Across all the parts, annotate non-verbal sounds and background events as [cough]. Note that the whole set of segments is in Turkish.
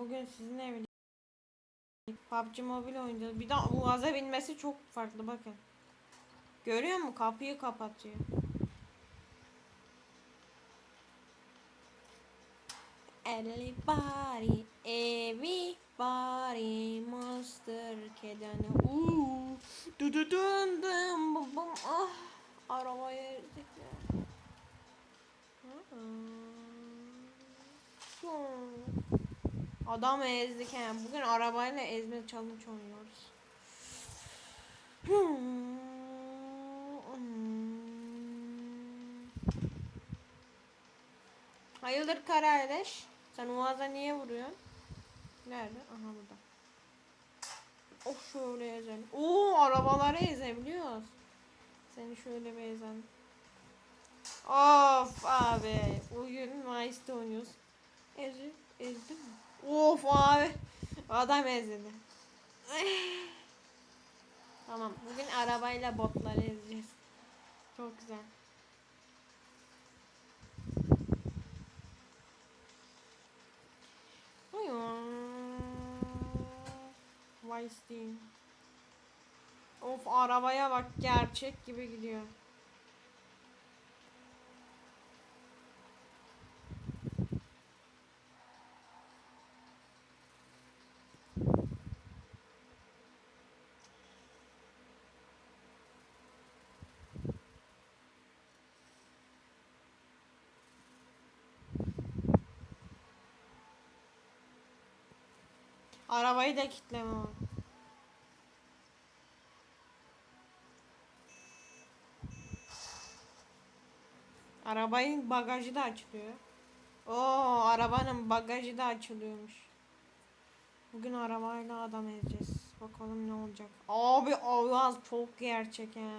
Bugün sizinle birlikte PUBG Mobile oynayacağız. Bir de Uaz'a binmesi çok farklı bakın. Görüyor musun? Kapıyı kapatıyor. Everybody, everybody, monster kedene. Uuu, du du dun dun bum bum. Ah, arabaya ezdik Adam ezdik he. Bugün arabayla ezme challenge oynuyoruz. Hayırdır kardeş? Sen Uaz'a niye vuruyorsun? Nerede? Aha burada. Of şöyle ezelim. Oo arabaları ezebiliyoruz. Seni şöyle bir ezelim. Of abi. Bugün Vice'de oynuyoruz. Ezi, ezdim mi? Of abi. Adam ezildi. tamam. Bugün arabayla botları ezeceğiz. Çok güzel. Değil. Of arabaya bak gerçek gibi gidiyor. Arabayı da kitleme var. Arabanın bagajı da açılıyor. Oo, arabanın bagajı da açılıyormuş. Bugün arabayla adam edeceğiz. Bakalım ne olacak. Abi Ayaz çok gerçek ha.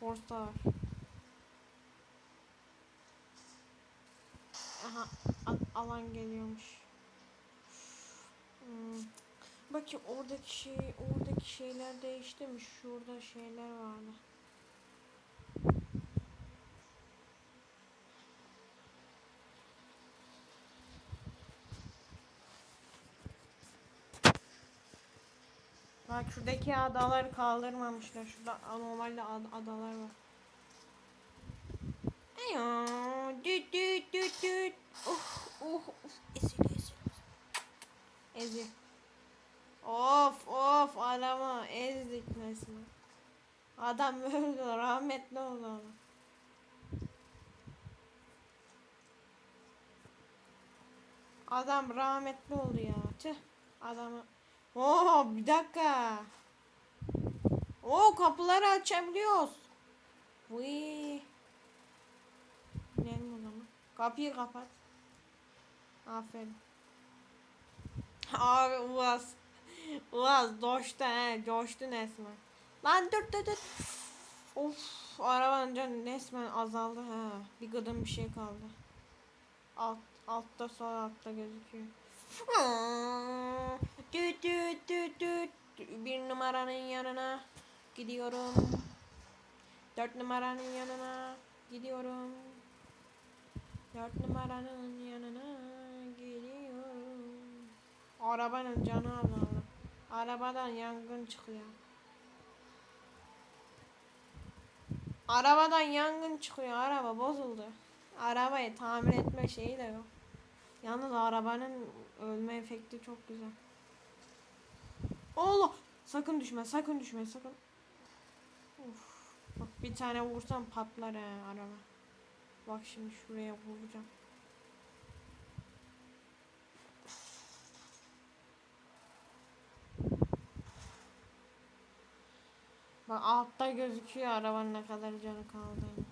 Torstar. Aha a- alan geliyormuş. Hmm. Bakın oradaki şey, oradaki şeyler değişti mi? Şurada şeyler vardı. Bak şuradaki adaları kaldırmamışlar. Şurada anormalde ad- adalar var. Ayo, düt düt düt düt. Oh, oh, of. Ezil. Of, of, adamı ezdik resmen. Adam öldü, rahmetli oldu adam. Adam rahmetli oldu ya. Tüh. Adamı. Oo bir dakika. Oo kapıları açabiliyoruz. Vıy. İnelim o zaman. Kapıyı kapat. Aferin. Abi Uaz. Uaz coştu he. Coştu resmen. Lan dur dur dur. Of arabanın canı resmen azaldı ha. Bir gıdım bir şey kaldı. Alt, altta sol altta gözüküyor. Düt düt düt düt. Bir numaranın yanına gidiyorum. Dört numaranın yanına gidiyorum. Dört numaranın yanına. Arabanın canı azaldı. Arabadan yangın çıkıyor. Arabadan yangın çıkıyor. Araba bozuldu. Arabayı tamir etme şeyi de yok. Yalnız arabanın ölme efekti çok güzel. Allah! Sakın düşme, sakın düşme, sakın. Of. Bak bir tane vursam patlar he araba. Bak şimdi şuraya vuracağım. Bak altta gözüküyor arabanın ne kadar canı kaldığını.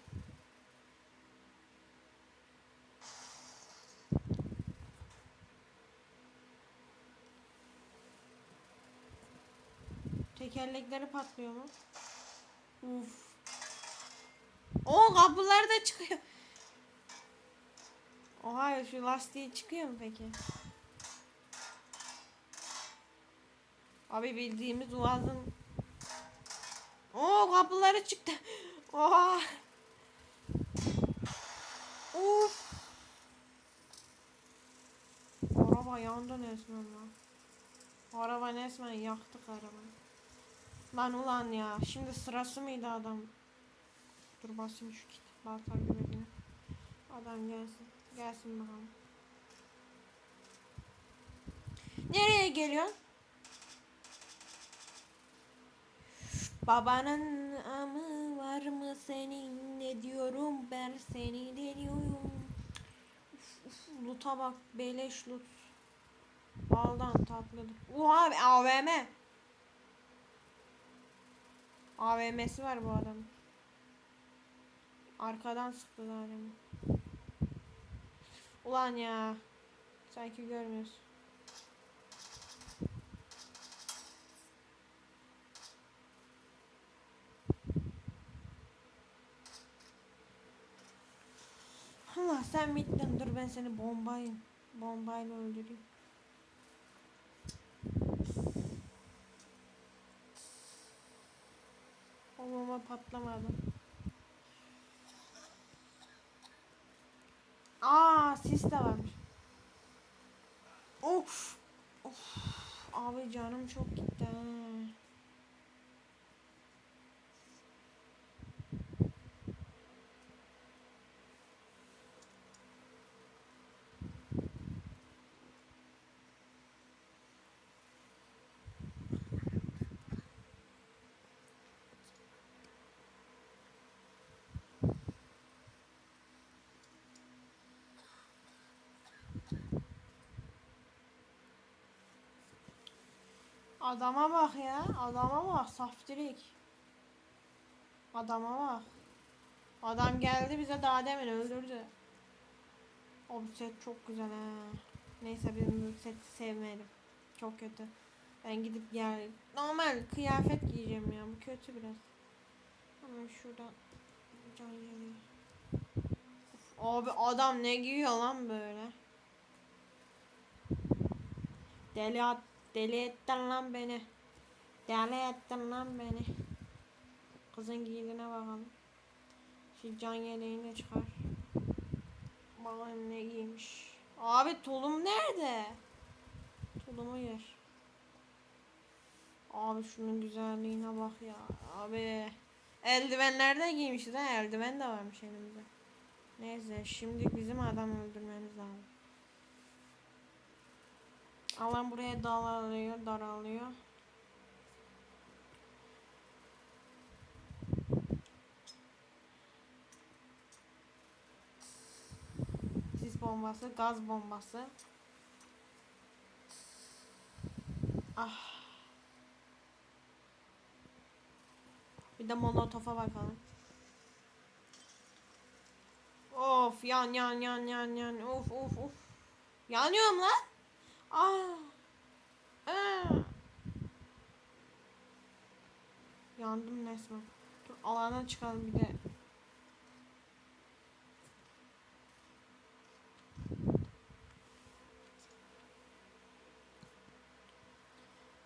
Tekerlekleri patlıyor mu? Uf. O kapılar da çıkıyor. Oha şu lastiği çıkıyor mu peki? Abi bildiğimiz Uaz'ın O kapıları çıktı. Oha. Uf. Araba yandı resmen lan. Araba resmen yaktık arabayı. Lan ulan ya şimdi sırası mıydı adam? Dur basayım şu kit. Baltar göbeğine. Adam gelsin. Gelsin bakalım. Nereye geliyorsun? Babanın amı var mı senin ne diyorum ben seni deniyorum. Uf, uf, loot'a bak beleş loot. Baldan tatlıdır. Oha AVM. AVM'si var bu adamın. Arkadan sıktı zaten. Ulan ya. Sanki görmüyorsun. Allah sen bittin dur ben seni bombayım. Bombayla öldüreyim. O bomba patlamadı. Aa sis de varmış. Of. Of. Abi canım çok gitti. ha. Adama bak ya. Adama bak. Saftirik. Adama bak. Adam geldi bize daha demin öldürdü. O set çok güzel ha. Neyse benim seti sevmedim. Çok kötü. Ben gidip gel. Normal kıyafet giyeceğim ya. Bu kötü biraz. Hemen şuradan can geliyor. Abi adam ne giyiyor lan böyle? Deli at, deli ettin lan beni. Deli ettin lan beni. Kızın giydiğine bakalım. Şu can yeleğini çıkar. Bakalım ne giymiş. Abi tulum nerede? Tulumu yer. Abi şunun güzelliğine bak ya. Abi. Eldivenler giymişiz ha. Eldiven de varmış elimizde. Neyse şimdi bizim adam öldürmemiz lazım. Alan buraya daralıyor, daralıyor. Sis bombası, gaz bombası. Ah. Bir de molotofa bakalım. Of yan yan yan yan yan of of of. Yanıyorum lan. Aa. Aa. Yandım resmen. Dur alana çıkalım bir de.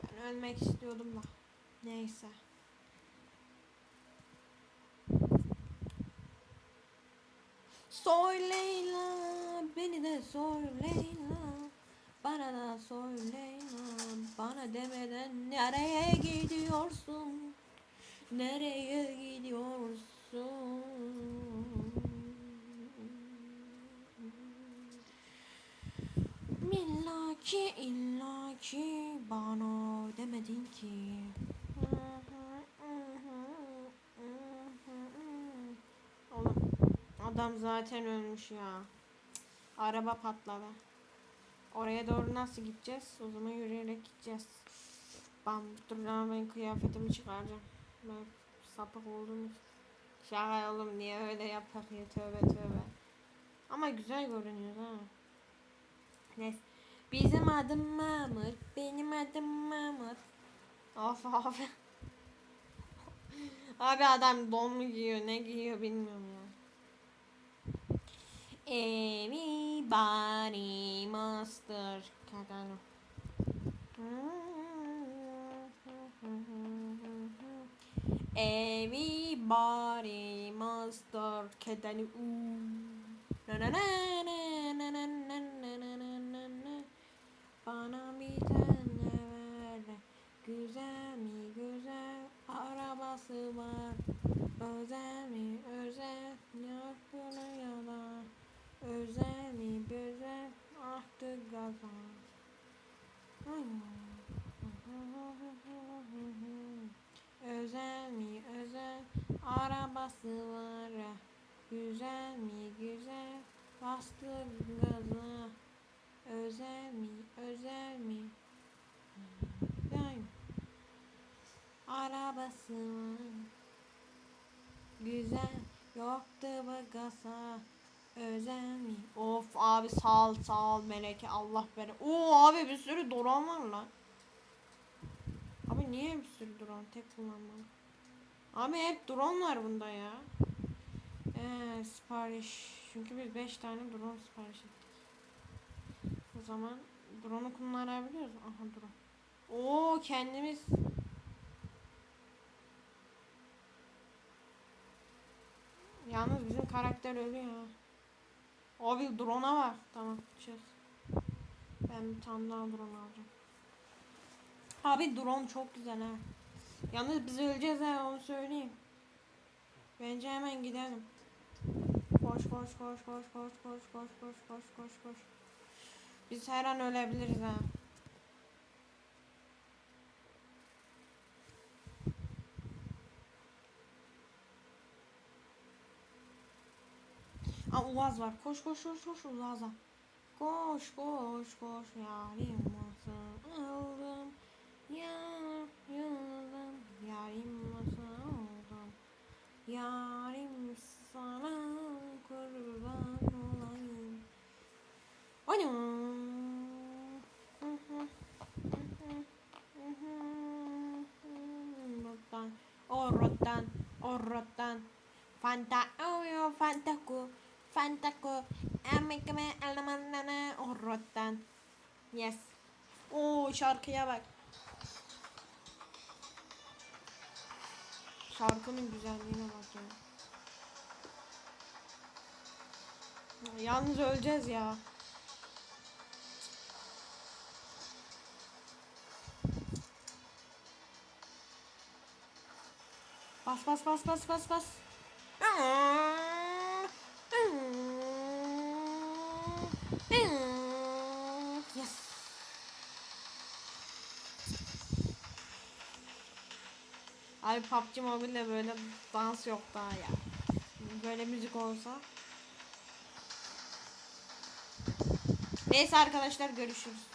Ben ölmek istiyordum da. Neyse. Soy Leyla, beni de soy Leyla. Bana da soy Leyla, bana demeden nereye gidiyorsun? Nereye gidiyorsun? Millaki illaki bana demedin ki. Oğlum adam zaten ölmüş ya. Araba patladı. Oraya doğru nasıl gideceğiz? O zaman yürüyerek gideceğiz. Bam dur lan ben kıyafetimi çıkaracağım. Ben sapık oldum. Şaka oğlum niye öyle yapak ya tövbe tövbe. Ama güzel görünüyor ha. Neyse. Bizim adım Mahmut. Benim adım Mahmut. Of abi. [laughs] abi adam don mu giyiyor ne giyiyor bilmiyorum ya. Everybody monster. Cagano. Everybody monster. Cagano. Na na na na na na na na na na na. Bana bir tane ver. Güzel mi güzel arabası var. Özel mi özel. Yap bunu yap. Arabası var. Güzel mi güzel bastı gaza. Özel mi özel mi mi? arabası var. Güzel yoktu bagasa özel mi? Of abi sağ ol sağ ol meleke Allah bere. Oo abi bir sürü drone var lan. Abi niye bir sürü drone tek kullanmalı? Abi hep drone var bunda ya. Ee, sipariş. Çünkü biz 5 tane drone sipariş ettik. O zaman drone'u kullanabiliyoruz. Aha drone. Oo kendimiz Yalnız bizim karakter ölüyor. Abi drone'a var. Tamam çöz. Ben bir tane daha drone alacağım. Abi drone çok güzel ha. Yalnız biz öleceğiz ha onu söyleyeyim. Bence hemen gidelim. Koş koş koş koş koş koş koş koş koş koş koş. Biz her an ölebiliriz ha. Aa Uaz var. Koş koş koş koş Uaz'a. Koş koş koş yarim olsun aldım. Ya yıldım yarim olsun aldım. Yarim sana kurban olayım. Anam. Hı. Hı hı. Rotan, oh. Fanta, oh Emekme elemanlarına oh rotan. Yes. Oo şarkıya bak. Şarkının güzelliğine bak ya. Yalnız öleceğiz ya. Bas bas bas bas bas bas. Yes. Abi PUBG Mobile'de böyle dans yok daha ya. Böyle müzik olsa. Neyse arkadaşlar görüşürüz.